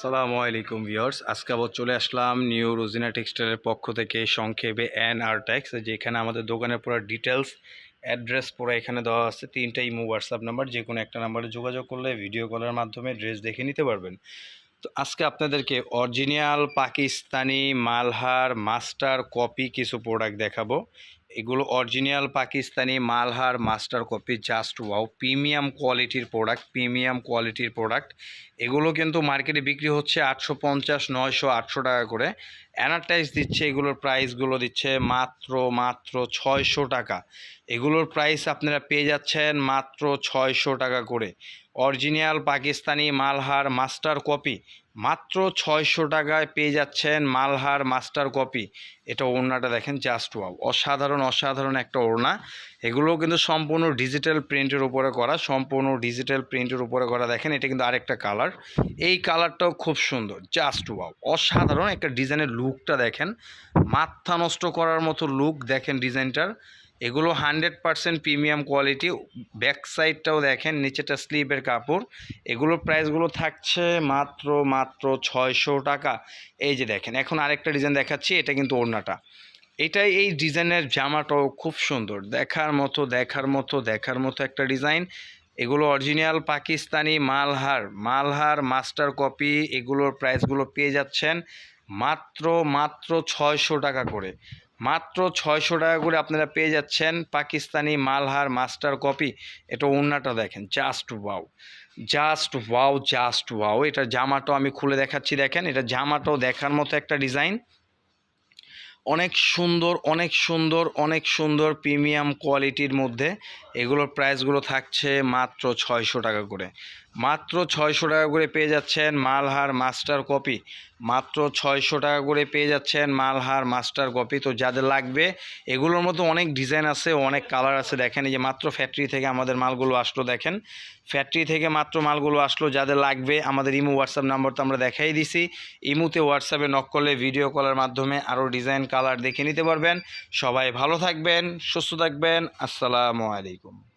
সালামু আলাইকুম ভিউয়ার্স। আজকে আবার চলে আসলাম নিউ রোজিনা টেক্সটাইলের পক্ষ থেকে সংক্ষেপে এন আর ট্যাক্স যেখানে আমাদের দোকানের পুরো ডিটেলস অ্যাড্রেস পুরো এখানে দেওয়া আছে। তিনটা ইমো হোয়াটসঅ্যাপ নাম্বার যে কোনো একটা নাম্বারে যোগাযোগ করলে ভিডিও কলের মাধ্যমে ড্রেস দেখে নিতে পারবেন। তো আজকে আপনাদেরকে original Pakistani Malhar master copy কিছু প্রোডাক্ট দেখাবো। এগুলো original Pakistani Malhar master copy just wow premium কোয়ালিটির প্রোডাক্ট প্রিমিয়াম কোয়ালিটির প্রোডাক্ট এগুলো কিন্তু মার্কেটে বিক্রি হচ্ছে আটশো পঞ্চাশ, নয়শো, আটশো টাকা করে। অ্যানাটাইজ দিচ্ছে, এগুলোর প্রাইসগুলো দিচ্ছে মাত্র মাত্র ছয়শো টাকা। এগুলোর প্রাইস আপনারা পেয়ে যাচ্ছেন মাত্র ছয়শো টাকা করে। Original Pakistani Malhar master copy মাত্র ছয়শো টাকায় পেয়ে যাচ্ছেন মালহার মাস্টার কপি। এটা ওড়নাটা দেখেন জাস্ট ওয়াও অসাধারণ অসাধারণ একটা ওড়না। এগুলো কিন্তু সম্পূর্ণ ডিজিটাল প্রিন্টের উপরে করা, সম্পূর্ণ ডিজিটাল প্রিন্টের উপরে করা। দেখেন এটা কিন্তু আরেকটা কালার এই কালারটাও খুব সুন্দর জাস্ট ওয়াও অসাধারণ একটা ডিজাইনের লুকটা দেখেন। মাথা নষ্ট করার মতো লুক দেখেন ডিজাইনটার এগুলো hundred percent premium quality back সাইডটাও দেখেন নিচেটা স্লিপের কাপড়। এগুলোর প্রাইসগুলো থাকছে মাত্র মাত্র ছয়শো টাকা। এই যে দেখেন, এখন আরেকটা ডিজাইন দেখাচ্ছি, এটা কিন্তু ওড়নাটা। এটাই এই ডিজাইনের জামাটাও খুব সুন্দর। দেখার মতো দেখার মতো দেখার মতো একটা ডিজাইন এগুলো original Pakistani Malhar. Malhar master copy এগুলোর প্রাইসগুলো পেয়ে যাচ্ছেন। মাত্র মাত্র ছয়শো টাকা করে। মাত্র ছয়শো টাকা করে আপনারা পেয়ে যাচ্ছেন পাকিস্তানি মালহার মাস্টার কপি। এটা ওড়নাটা দেখেন just wow just wow just wow এটা জামাটাও আমি খুলে দেখাচ্ছি, দেখেন। এটা জামাটাও দেখার মতো একটা ডিজাইন অনেক সুন্দর অনেক সুন্দর অনেক সুন্দর প্রিমিয়াম কোয়ালিটির মধ্যে এগুলোর প্রাইসগুলো থাকছে মাত্র ছয়শো টাকা করে। মাত্র ছয়শো টাকা করে পেয়ে যাচ্ছেন মালহার মাস্টার কপি। মাত্র ছয়শো টাকা করে পেয়ে যাচ্ছেন মালহার মাস্টার কপি। তো যাদের লাগবে, এগুলোর মতো অনেক ডিজাইন আছে, অনেক কালার আছে। দেখেন এই যে মাত্র ফ্যাক্টরি থেকে আমাদের মালগুলো আসলো, দেখেন। ফ্যাক্টরি থেকে মাত্র মালগুলো আসলো, যাদের লাগবে, আমাদের ইমো হোয়াটসঅ্যাপ নাম্বার তো আমরা দেখাই দিছি। ইমুতে হোয়াটসঅ্যাপে নক করলে ভিডিও কলের মাধ্যমে আরও ডিজাইন, কালার দেখে নিতে পারবেন। সবাই ভালো থাকবেন, সুস্থ থাকবেন। আসসালামু আলাইকুম।